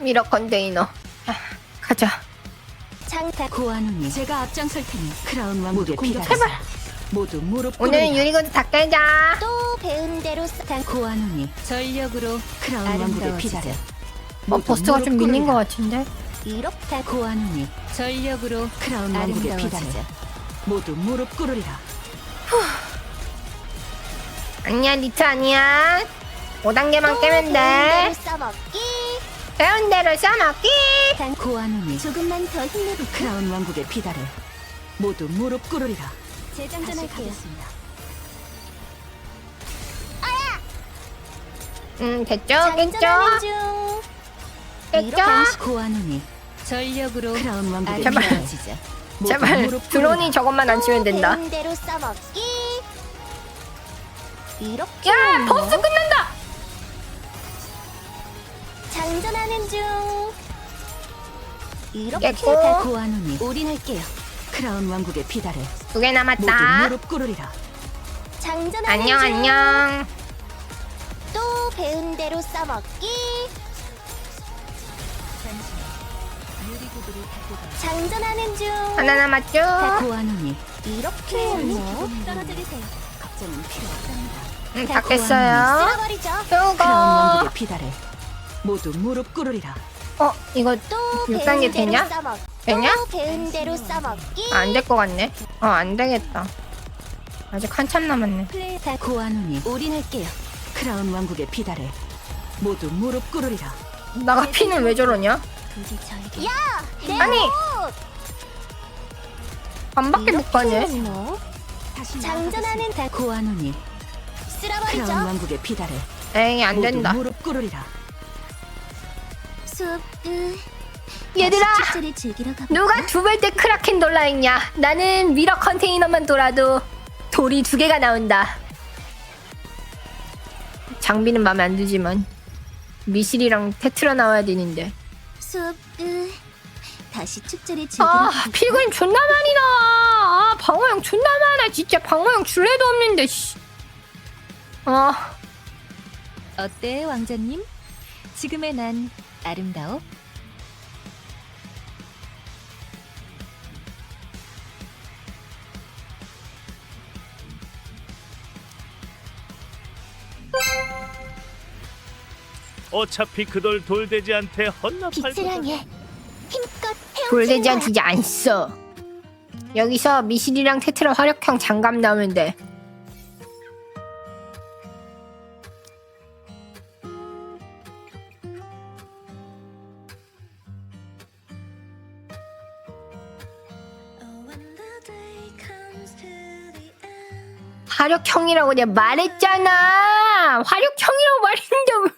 미러 컨테이너. 아, 가자. 장타 고아누니 제가 앞장설 테니 크라운 왕국의 비다 제발. 모두 무릎 오늘 꿇으리라. 유리구두 다 깨자. 또 배운 대로 쌍 고아누니 전력으로 크라운 왕국의 아름다워지자. 비다를 어, 버스가 좀 밀린 것 같은데? 이렇다 고아누니 전력으로 크라운 왕국의 아름다워지자. 모두 무릎 꿇으리라. 아니야, 니트 아니야. 5단계만 깨면 배운 대로 돼. 써먹기 배운 대로 써먹기. 단 고아누니 조금만 더 힘내볼까? 크라운 왕국의 비다를 모두 무릎 꿇으리라. 재장전할게요 음, 됐죠? 장전하는 깼죠? 중 깼죠? 고아누니 전력으로 크라운 왕국의 제발. 아름다워지자 모두 제발, 무릎 드론이 꿇으리라. 저것만 안 치면 된다. 배운 대로 써먹기 이렇게 야, 버스 끝난다! 장전하는 중 이렇게 깼고. 다 고아누니 올인할게요 크라운 왕국의 비다를 두개 모두 남았다. 무릎 꿇으리라. 장전하는 안녕, 중. 안녕. 또 배운 대로 써먹기 장전하는 중 하나 남았죠? 고아누니 이렇게 뭐 걱정은 필요 없답니다. 음, 다 깼어요. 쓸어버리죠 크라운. 왕국의 비다를 모두 무릎 꿇으리라. 어 이거 또 배운 되냐? 되냐? 배운 대로 싸먹기. 아, 안될 것 같네. 어, 안 되겠다. 아직 한참 남았네. 고아노니 올인할게요. 크라운 왕국의 비달에 모두 무릎 꿇으리라. 나가 피는 왜 저러냐? 야, 아니! 반밖에 못 가네. 뭐? 장전하는 고아노니 크라운 쓸어버리죠. 왕국의 비달에 에이, 안 된다. 무릎 꿇으리라. 숲 으, 얘들아! 축제를 즐기러? 누가 두 발째 크라켄 돌라 했냐? 나는 미러 컨테이너만 돌아도 돌이 두 개가 나온다. 장비는 마음에 안 들지만 미실이랑 테트라 나와야 되는데. 숲 으, 다시 축제를 즐기러 아? 필그림 존나 많이 나와. 아, 방어형 존나 많아. 진짜 방어형 줄래도 없는데, 씨. 아, 어때 왕자님? 지금의 난 아름다워? 어차피 그돌 돌돼지한테 헌납할 빛을 거다. 향해 힘껏 헤엄치는 돌돼지한 거야. 진짜 안 써. 여기서 미실이랑 테트라 화력형 장갑 나오면 돼. 화력형이라고 내가 말했잖아. 화력형이라고 말했는데 왜?